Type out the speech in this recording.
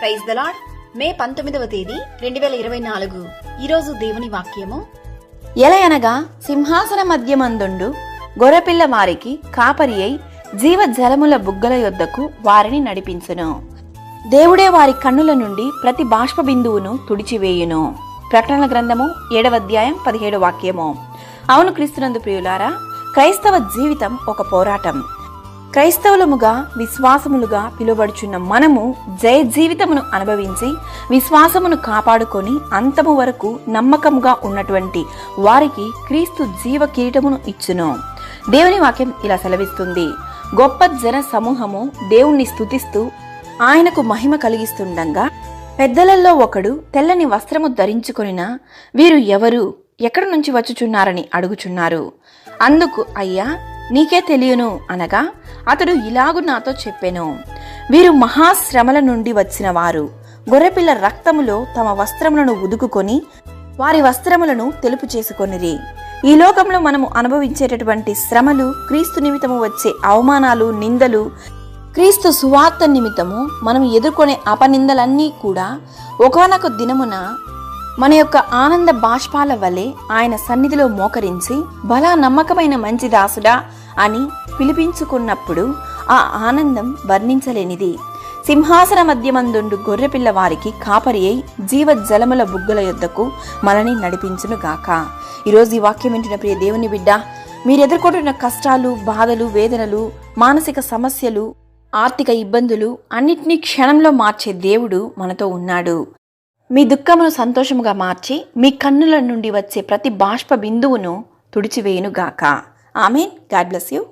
Praise the Lord మే పంతొమ్మిదవ తేదీ రెండు వేల ఇరవై నాలుగు. ఈరోజు దేవుని వాక్యము. ఎలయనగా సింహాసన మధ్యమందుండు గొర్రెపిల్ల వారికి కాపరి అయి జీవ జలముల బుగ్గల యొద్దకు వారిని నడిపించును. దేవుడే వారి కన్నుల నుండి ప్రతి బాష్ప బిందువును తుడిచివేయును. ప్రకటన గ్రంథము ఏడవ అధ్యాయం పదిహేడు వాక్యము. అవును క్రీస్తునందు ప్రియులారా క్రైస్తవ జీవితం ఒక పోరాటం. క్రైస్తవులముగా విశ్వాసములుగా పిలువబడుచున్న మనము జయ జీవితమును అనుభవించి విశ్వాసమును కాపాడుకొని అంతము వరకు నమ్మకముగా ఉన్నటువంటి వారికి క్రీస్తు జీవ కిరీటమును ఇచ్చును. దేవుని వాక్యం ఇలా సెలవిస్తుంది. గొప్ప జన సమూహము దేవుణ్ణి స్తుతిస్తూ ఆయనకు మహిమ కలిగిస్తుండగా పెద్దలలో ఒకడు తెల్లని వస్త్రము ధరించుకొనిన వీరు ఎవరు ఎక్కడి నుంచి వచ్చుచున్నారని అడుగుచున్నారు. అందుకు అయ్యా నీకే తెలియను అనగా అతడు ఇలాగు నాతో చెప్పెను. వీరు మహాశ్రమల నుండి వచ్చిన వారు. గొర్రెపిల్ల రక్తములో తమ వస్త్రములను ఉదుకుకొని వారి వస్త్రములను తెలుపు చేసుకొనిరి. ఈ లోకంలో మనము అనుభవించేటటువంటి శ్రమలు క్రీస్తు నిమిత్తము వచ్చే అవమానాలు నిందలు క్రీస్తు సువార్త నిమిత్తము మనం ఎదుర్కొనే అపనిందలన్నీ కూడా ఒకనొక దినమున మన యొక్క ఆనంద బాష్పాల వలె ఆయన సన్నిధిలో మోకరించి బలా నమ్మకమైన మంచి దాసుడా అని పిలిపించుకున్నప్పుడు ఆ ఆనందం వర్ణించలేనిది. సింహాసన మధ్యమందుండు గొర్రెపిల్ల వారికి కాపరి అయి జీవ జలముల బుగ్గల యొద్దకు మనని నడిపించును గాక. ఈరోజు ఈ వాక్యం వింటున్న ప్రియ దేవుని బిడ్డ మీరు ఎదుర్కొంటున్న కష్టాలు బాధలు వేదనలు మానసిక సమస్యలు ఆర్థిక ఇబ్బందులు అన్నిటినీ క్షణంలో మార్చే దేవుడు మనతో ఉన్నాడు. మీ దుఃఖమును సంతోషముగా మార్చి మీ కన్నుల నుండి వచ్చే ప్రతి బాష్ప బిందువును తుడిచివేయునుగాక. ఆమెన్. God bless you.